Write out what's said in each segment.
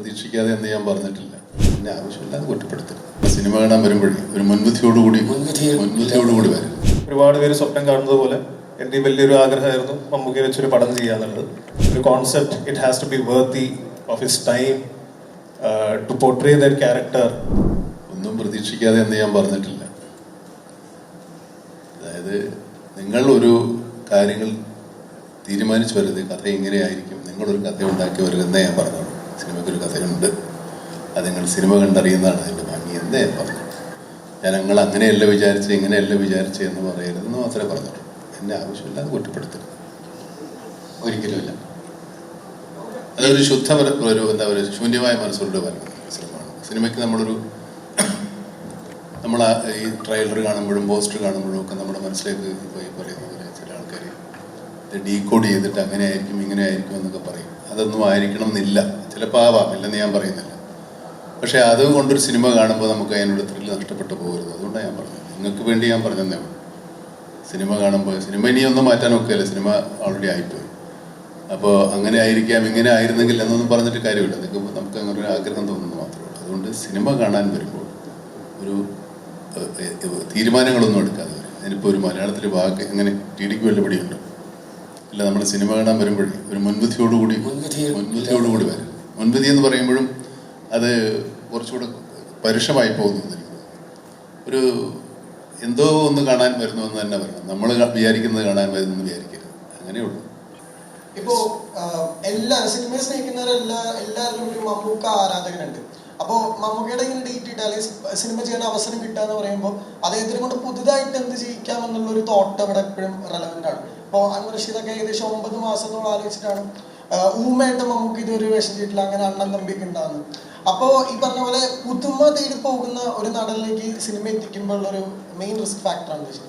പ്രതീക്ഷിക്കാതെ എന്ന് ഞാൻ പറഞ്ഞിട്ടില്ല. പിന്നെ ആവശ്യമില്ലാതെ കുറ്റപ്പെടുത്തരുത് സിനിമ കാണാൻ വരുമ്പോഴേ ഒരു മുൻവിധിയോടുകൂടി മുൻവിധി- മുൻവിധിയോടുകൂടി വരും. ഒരുപാട് പേര് സ്വപ്നം കാണുന്നത് പോലെ എന്റെ വലിയൊരു ആഗ്രഹമായിരുന്നു മമ്മൂക്കിയെ വെച്ചൊരു പടം ചെയ്യാന്നുള്ളത്. ഒരു concept it has to be worthy of his time to portray the character ഒന്നും പ്രതീക്ഷിക്കാതെ എന്ന് ഞാൻ പറഞ്ഞിട്ടില്ല. അതായത് നിങ്ങൾ ഒരു കാര്യങ്ങൾ തീരുമാനിച്ചു വരുന്നത് കഥ ഇങ്ങനെയായിരിക്കും നിങ്ങളൊരു കഥ ഉണ്ടാക്കി വരുന്നേ ഞാൻ പറഞ്ഞു. സിനിമയ്ക്കൊരു കഥയുണ്ട് അത് നിങ്ങൾ സിനിമ കണ്ടറിയുന്നതാണ് അതിന്റെ ഭംഗി എന്നേ പറഞ്ഞു. ഞാൻ നിങ്ങൾ അങ്ങനെയല്ല വിചാരിച്ച് ഇങ്ങനെയല്ല വിചാരിച്ച് എന്ന് പറയരുതെന്ന് മാത്രമേ പറഞ്ഞുള്ളൂ എന്നെ ആവശ്യമില്ലാതെ കുറ്റപ്പെടുത്തരുത്. ഒരിക്കലുമില്ല. അതൊരു ശുദ്ധ ഒരു എന്താ പറയുക ശൂന്യമായ മനസ്സോട് വരുന്ന സിനിമയാണ്. സിനിമയ്ക്ക് നമ്മളൊരു നമ്മൾ ഈ ട്രെയിലർ കാണുമ്പോഴും പോസ്റ്റർ കാണുമ്പോഴും ഒക്കെ നമ്മുടെ മനസ്സിലേക്ക് പോയി പറയുന്ന പോലെ ചില ആൾക്കാർ ഡീകോഡ് ചെയ്തിട്ട് അങ്ങനെ ആയിരിക്കും ഇങ്ങനെ ആയിരിക്കും എന്നൊക്കെ പറയും. അതൊന്നും ആയിരിക്കണം എന്നില്ല. ചിലപ്പോൾ ആവാം ഇല്ലെന്ന് ഞാൻ പറയുന്നില്ല. പക്ഷേ അതുകൊണ്ടൊരു സിനിമ കാണുമ്പോൾ നമുക്ക് അതിനോട് ത്രില്ല് നഷ്ടപ്പെട്ടു പോകരുത്. അതുകൊണ്ടാണ് ഞാൻ പറഞ്ഞത്. നിങ്ങൾക്ക് വേണ്ടി ഞാൻ പറഞ്ഞതേ ഉള്ളൂ. സിനിമ കാണുമ്പോൾ സിനിമ ഇനിയൊന്നും മാറ്റാൻ ഒക്കെയല്ല. സിനിമ ഓൾറെഡി ആയിപ്പോയി. അപ്പോൾ അങ്ങനെ ആയിരിക്കാം ഇങ്ങനെ ആയിരുന്നെങ്കിൽ എന്നൊന്നും പറഞ്ഞിട്ട് കാര്യമില്ല. നിങ്ങൾക്ക് നമുക്ക് അങ്ങനെ ഒരു ആഗ്രഹം തോന്നുന്നു മാത്രമേ ഉള്ളൂ. അതുകൊണ്ട് സിനിമ കാണാൻ വരുമ്പോൾ ഒരു തീരുമാനങ്ങളൊന്നും എടുക്കാതെ വരും അതിനിപ്പോൾ ഒരു മലയാളത്തിൽ വാക്ക് എങ്ങനെ ടി ഡിക്ക് വല്ല പിടിയുണ്ടോ? ഇല്ല നമ്മൾ സിനിമ കാണാൻ വരുമ്പോഴേ ഒരു മുൻവിധിയോടുകൂടി മുൻവിധി- മുൻവിധിയോടുകൂടി വരും. മുൻവിധി എന്ന് പറയുമ്പോഴും അത് കുറച്ചുകൂടെ പരുഷമായി പോകുന്നു ഒരു എന്തോ ഒന്ന് കാണാൻ വരുന്നു എന്ന് തന്നെ പറയണം. നമ്മൾ വിചാരിക്കുന്നത് കാണാൻ വരുന്നു വിചാരിക്കരുത്. അങ്ങനെയുള്ളൂ ഇപ്പോ എല്ലാ സിനിമയെ സ്നേഹിക്കുന്നവരെല്ലാ എല്ലാവരിലും ഒരു മമ്മൂക്ക ആരാധകനുണ്ട്. അപ്പോ മമ്മൂക്കയുടെ ഇങ്ങനെ ഡേറ്റ് സിനിമ ചെയ്യാൻ അവസരം കിട്ടുക എന്ന് പറയുമ്പോൾ അദ്ദേഹത്തിനെ കൊണ്ട് പുതുതായിട്ട് എന്ത് ചെയ്യിക്കാം എന്നുള്ള ഒരു തോട്ട് ഇവിടെ എപ്പോഴും റെലവെന്റ് ആണ്. അപ്പോൾ അൻവർഷിതൊക്കെ ഏകദേശം ഒമ്പത് മാസത്തോളം ആലോചിച്ചിട്ടാണ് ഊമയായിട്ട് മമ്മൂക്ക ഇതൊരു വേഷം ചെയ്തിട്ടില്ല അങ്ങനെ അണ്ണൻ തമ്പിക്ക് ഉണ്ടാകുന്നു അപ്പോ ഈ പറഞ്ഞ പോലെ പുതുമ തേടി പോകുന്ന ഒരു നടനിലേക്ക് സിനിമ എത്തിക്കുമ്പോൾ ഒരു മെയിൻ റിസ്ക് ഫാക്ടറാണ് വെച്ചത്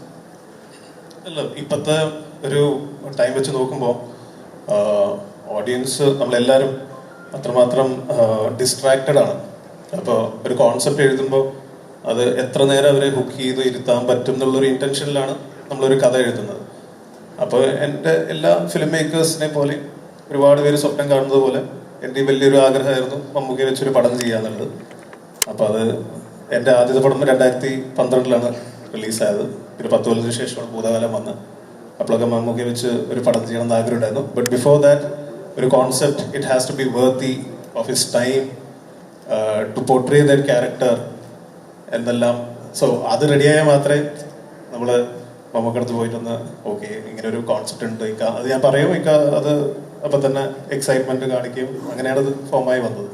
അല്ല ഇപ്പോഴത്തെ ഒരു ടൈം വെച്ച് നോക്കുമ്പോൾ ഓഡിയൻസ് നമ്മളെല്ലാരും അത്രമാത്രം ഡിസ്ട്രാക്റ്റഡ് ആണ്. അപ്പോൾ ഒരു കോൺസെപ്റ്റ് എഴുതുമ്പോൾ അത് എത്ര നേരം അവരെ ഹുക്ക് ചെയ്ത് ഇരുത്താൻ പറ്റും എന്നുള്ളൊരു ഇന്റൻഷനിലാണ് നമ്മളൊരു കഥ എഴുതുന്നത്. അപ്പോൾ എന്റെ എല്ലാ ഫിലിം മേക്കേഴ്സിനെ പോലെ ഒരുപാട് പേര് സ്വപ്നം കാണുന്നത് പോലെ എന്റെ വലിയൊരു ആഗ്രഹമായിരുന്നു മമ്മൂക്കിയെ വെച്ചൊരു പടം ചെയ്യാന്നുള്ളത്. അപ്പോൾ അത് എന്റെ ആദ്യത്തെ പടം രണ്ടായിരത്തി പന്ത്രണ്ടിലാണ് റിലീസായത്. പിന്നെ പത്ത് കൊല്ലത്തിന് ശേഷമാണ് ഭൂതകാലം വന്ന് അപ്പോഴൊക്കെ മമ്മൂക്കിയെ വെച്ച് ഒരു പടം ചെയ്യണം എന്ന് ആഗ്രഹം ഉണ്ടായിരുന്നു ബട്ട് ബിഫോർ ദാറ്റ് ഒരു concept it has to be worthy of his time to portray that character എന്നെല്ലാം. സോ അത് റെഡിയായാൽ മാത്രമേ നമ്മൾ മമ്മൂക്കടുത്ത് പോയിട്ടൊന്ന് ഓക്കെ ഇങ്ങനെ ഒരു കോൺസെപ്റ്റ് ഉണ്ട്. ഇക്ക അത് ഞാൻ പറയും ഇക്ക അത് അപ്പം തന്നെ എക്സൈറ്റ്മെന്റ് കാണിക്കുകയും അങ്ങനെയാണ് ഫോമായി വന്നത്.